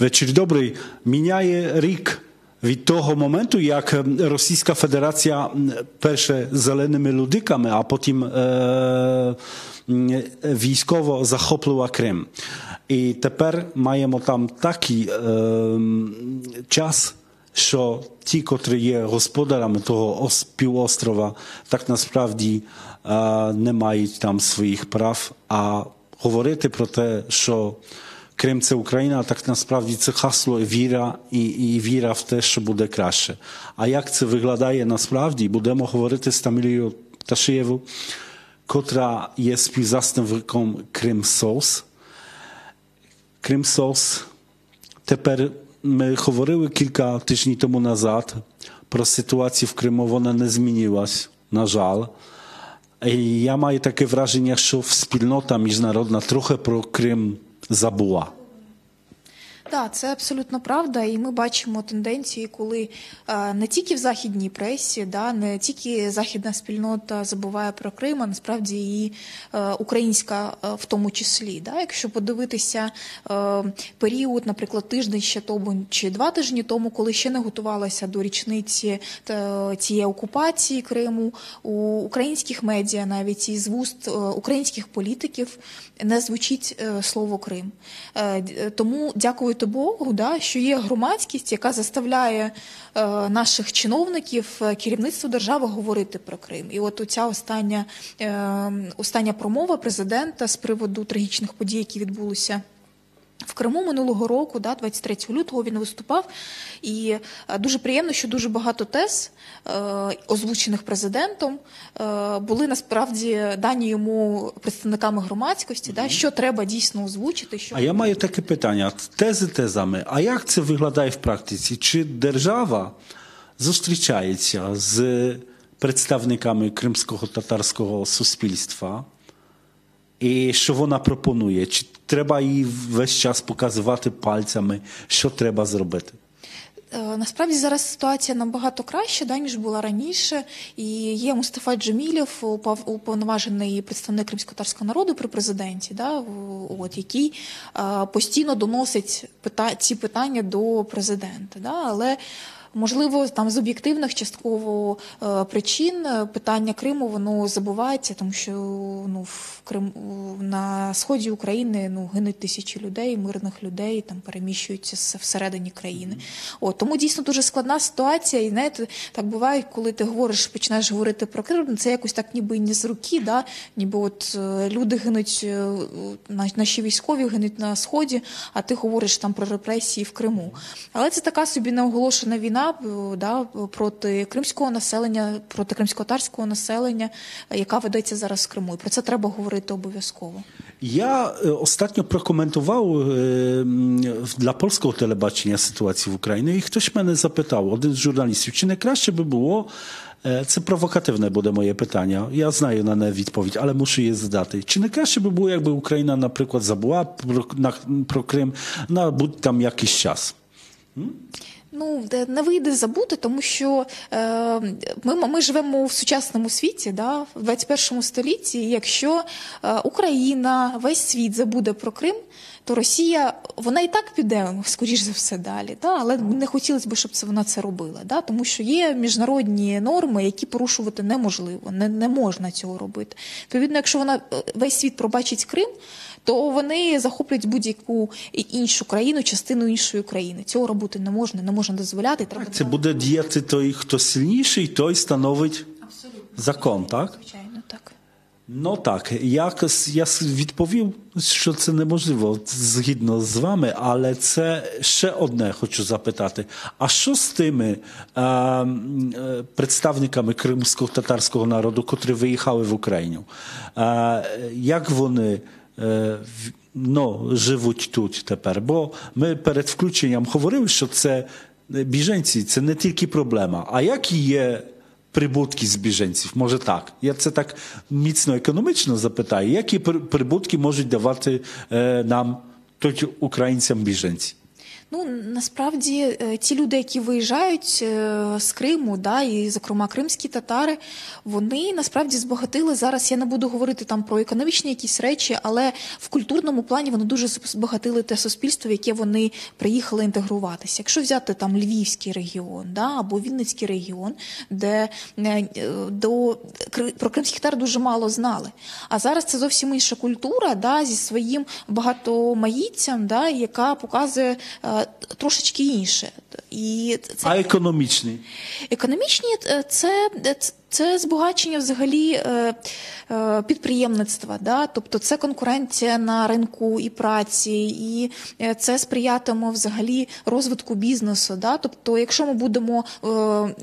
Вечір добрий. Міняє рік від того моменту, як Російська Федерація перше зеленими людиками, а потім е, військово захопила Крим. І тепер маємо там такий е, час, що ті, котрі є господарами того півострова, так насправді е, не мають там своїх прав. А говорити про те, що Крим це Україна, так насправді це хасло віра і, і віра в те, що буде краще. А як це виглядає насправді, будемо говорити з Тамілією Пташиєвою, котра є співзасновником Крим Соус. Крим Соус. Тепер ми говорили кілька тижнів тому назад про ситуацію в Криму, вона не змінилась, на жаль. І я маю таке враження, що спільнота міжнародна трохи про Крим забула. Так, це абсолютно правда, і ми бачимо тенденції, коли е, не тільки в західній пресі, да, не тільки західна спільнота забуває про Крим, а насправді і е, українська е, в тому числі. Да. Якщо подивитися період, наприклад, тиждень ще тому чи два тижні тому, коли ще не готувалася до річниці цієї окупації Криму, у українських медіа, навіть із вуст українських політиків, не звучить слово Крим. Тому дякую дякувати Богу, да, що є громадськість, яка заставляє е, наших чиновників, керівництво держави говорити про Крим. І от ця остання, е, остання промова президента з приводу трагічних подій, які відбулися. В Криму минулого року, да, 23 лютого, він виступав, і е, дуже приємно, що дуже багато тез, е, озвучених президентом, е, були насправді дані йому представниками громадськості, да, що треба дійсно озвучити. Що а я маю таке питання: тези тезами. А як це виглядає в практиці? Чи держава зустрічається з представниками кримського татарського суспільства? І що вона пропонує? Чи треба їй весь час показувати пальцями, що треба зробити? Насправді зараз ситуація набагато краща, да, ніж була раніше. І є Мустафа Джемілєв, уповноважений представник кримсько-татарського народу при президенті, да, от, який постійно доносить ці питання до президента. Да, але Можливо, там з об'єктивних частково е, причин е, питання Криму воно забувається, тому що ну в Крим на сході України ну гинуть тисячі людей, мирних людей там переміщуються всередині країни. От тому дійсно дуже складна ситуація. І знаєте, так буває, коли ти говориш, починаєш говорити про Крим, це якось так, ніби не з руки, да ніби от е, люди гинуть, наші військові гинуть на сході, а ти говориш там про репресії в Криму. Але це така собі неоголошена війна війна да, проти кримського населення, проти кримсько-татарського населення, яка ведеться зараз в Криму. І про це треба говорити обов'язково. Я ostatnio прокоментував для польського телебачення ситуацію в Україні, і хтось мене запитав, один з журналістів, чи не краще би було. Це провокативне буде моє питання. Я знаю на не відповідь, але мушу її задати. Чи не краще би було, якби Україна, наприклад, забула про, на, про Крим на будь там якийсь час? Ну, не вийде забути, тому що е, ми ми живемо в сучасному світі, да, в 21 столітті. і Якщо е, Україна, весь світ забуде про Крим, то Росія вона і так піде, скоріш за все, далі. Да? Але не хотілося б, щоб це вона це робила. Да? Тому що є міжнародні норми, які порушувати неможливо, не, не можна цього робити. Відповідно, якщо вона е, весь світ пробачить Крим то вони захоплять будь-яку іншу країну, частину іншої країни. Цього робити не можна, не можна дозволяти. Треба це буде діяти той, хто сильніший, той становить Абсолютно. закон, так? Звичайно, Ну так, якось я відповів, що це неможливо згідно з вами, але це ще одне хочу запитати. А що з тими е, е, представниками кримсько-татарського народу, котрі виїхали в Україну? Е, як вони ну, живуть тут тепер. Бо ми перед включенням говорили, що це біженці це не тільки проблема, а які є прибутки з біженців? Може так. Я це так міцно економічно запитаю, які прибутки можуть давати нам тут українцям біженці? Ну насправді е, ті люди, які виїжджають е, з Криму, да, і зокрема кримські татари, вони насправді збагатили зараз. Я не буду говорити там про економічні якісь речі, але в культурному плані вони дуже збагатили те суспільство, в яке вони приїхали інтегруватися. Якщо взяти там Львівський регіон, да, або Вінницький регіон, де е, до про кримських татар дуже мало знали. А зараз це зовсім інша культура, да, зі своїм багатомаїцям, да, яка показує трошечки інше. І це а економічний? Економічні це, це збагачення взагалі е, е, підприємництва, да? тобто це конкуренція на ринку і праці, і е, це сприятиме взагалі розвитку бізнесу. Да? Тобто, якщо ми будемо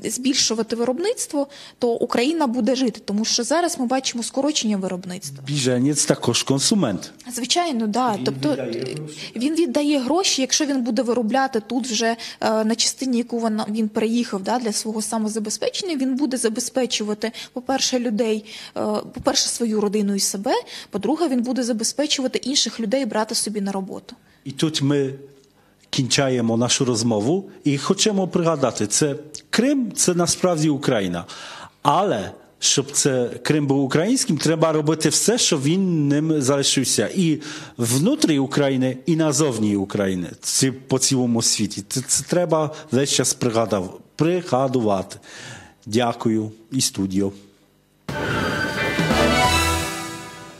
збільшувати виробництво, то Україна буде жити, тому що зараз ми бачимо скорочення виробництва. Біженець також консумент. Звичайно, да. Він тобто віддає він віддає гроші, якщо він буде виробляти тут вже на частині, яку він, він переїхав да, для свого самозабезпечення, він буде забезпечувати забезпечувати, по-перше, людей, е, по-перше, свою родину і себе. По-друге, він буде забезпечувати інших людей брати собі на роботу. І тут ми кінчаємо нашу розмову і хочемо пригадати, це Крим це насправді Україна. Але щоб це Крим був українським, треба робити все, щоб він ним залишився. І внутрі України, і назовні України, це по цілому світі. Це, це треба весь час пригадав, пригадувати. Дякую і студіо.